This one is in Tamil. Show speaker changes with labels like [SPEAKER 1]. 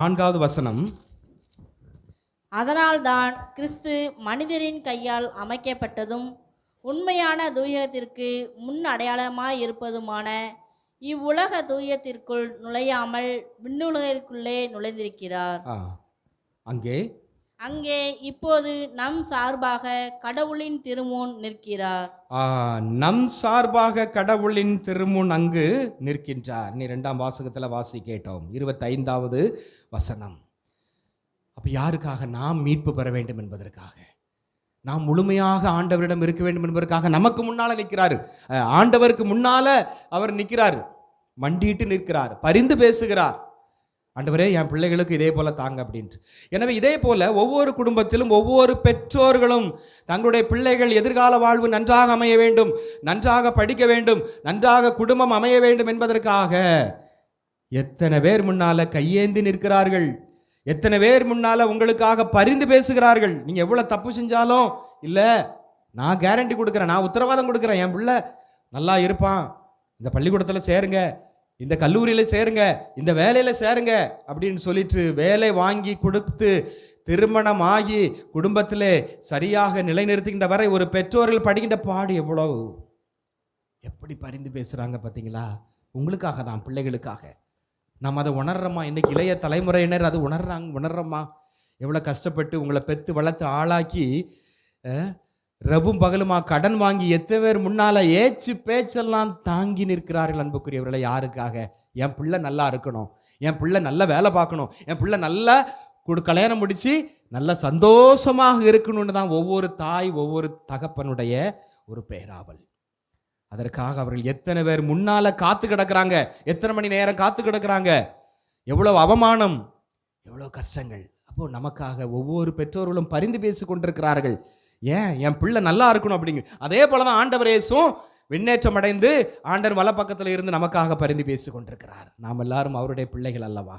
[SPEAKER 1] நான்காவது வசனம்.
[SPEAKER 2] அதனால்தான் கிறிஸ்து மனிதரின் கையால் அமைக்கப்பட்டதும் உண்மையான தூயத்திற்கு முன் அடையாளமாய் இருப்பதுமான இவ்வுலக தூயத்திற்குள் நுழையாமல் விண்ணுலகிற்குள்ளே நுழைந்திருக்கிறார்.
[SPEAKER 1] அங்கே
[SPEAKER 2] அங்கே இப்போது நம் சார்பாக கடவுளின் திருமுன் நிற்கிறார்.
[SPEAKER 1] நம் சார்பாக கடவுளின் திருமுன் அங்கு நிற்கின்றார். நீ ரெண்டாம் வாசகத்தில் வாசி கேட்டோம். இருபத்தைந்தாவது வசனம். அப்போ யாருக்காக நாம் மீட்பு பெற வேண்டும் என்பதற்காக? நாம் முழுமையாக ஆண்டவரிடம் இருக்க வேண்டும் என்பதற்காக நமக்கு முன்னால் நிற்கிறார். ஆண்டவருக்கு முன்னால் அவர் நிற்கிறார். மண்டிட்டு நிற்கிறார். பரிந்து பேசுகிறார். ஆண்டவரே என் பிள்ளைகளுக்கு இதே போல தாங்க அப்படின்ட்டு. எனவே இதே போல ஒவ்வொரு குடும்பத்திலும் ஒவ்வொரு பெற்றோர்களும் தங்களுடைய பிள்ளைகள் எதிர்கால வாழ்வு நன்றாக அமைய வேண்டும் நன்றாக படிக்க வேண்டும் நன்றாக குடும்பம் அமைய வேண்டும் என்பதற்காக எத்தனை பேர் முன்னால கையேந்தி நிற்கிறார்கள்? எத்தனை பேர் முன்னால உங்களுக்காக பரிந்து பேசுகிறார்கள்? நீங்கள் எவ்வளோ தப்பு செஞ்சாலும்? இல்லை நான் கேரண்டி கொடுக்குறேன் நான் உத்தரவாதம் கொடுக்குறேன் என் பிள்ளை நல்லா இருப்பான் இந்த பள்ளிக்கூடத்தில் சேருங்க இந்த கல்லூரியில் சேருங்க இந்த வேலையில் சேருங்க அப்படின்னு சொல்லிட்டு வேலை வாங்கி கொடுத்து திருமணம் ஆகி குடும்பத்திலே சரியாக நிலைநிறுத்துகின்ற வரை ஒரு பெற்றோர்கள் படிக்கின்ற பாடு எவ்வளவு? எப்படி பரிந்து பேசுகிறாங்க பார்த்தீங்களா உங்களுக்காக தான் பிள்ளைகளுக்காக. நாம் அதை உணர்றோமா? இன்றைக்கி இளைய தலைமுறையினர் அது உணர்றாங்க உணர்றோமா? எவ்வளோ கஷ்டப்பட்டு உங்களை பெற்று வளர்த்து ஆளாக்கி ரவும் பகலுமா கடன் வாங்கி எத்தனை பேர் முன்னால ஏச்சு பேச்செல்லாம் தாங்கி நிற்கிறார்கள் அன்புக்குரியவர்களை யாருக்காக? என் பிள்ளை நல்லா இருக்கணும். என் பிள்ளை நல்ல வேலை பார்க்கணும். என் பிள்ளை நல்லா குடு கல்யாணம் முடித்து நல்ல சந்தோஷமாக இருக்கணும்னு தான் ஒவ்வொரு தாய் ஒவ்வொரு தகப்பனுடைய ஒரு பேராவல். அதற்காக அவர்கள் எத்தனை பேர் முன்னால் காத்து கிடக்குறாங்க? எத்தனை மணி நேரம் காத்து கிடக்குறாங்க? எவ்வளோ அவமானம் எவ்வளோ கஷ்டங்கள். அப்போது நமக்காக ஒவ்வொரு பெற்றோர்களும் பரிந்து பேசி கொண்டிருக்கிறார்கள். ஏன்? என் பிள்ளை நல்லா இருக்கணும் அப்படிங்க. அதே போலதான் ஆண்டவர் இயேசுவும் விண்ணேற்றம் அடைந்து ஆண்டர் வலப்பக்கத்தில் இருந்து நமக்காக பரிந்து பேசி கொண்டிருக்கிறார் நாம் எல்லாரும் அவருடைய பிள்ளைகள் அல்லவா?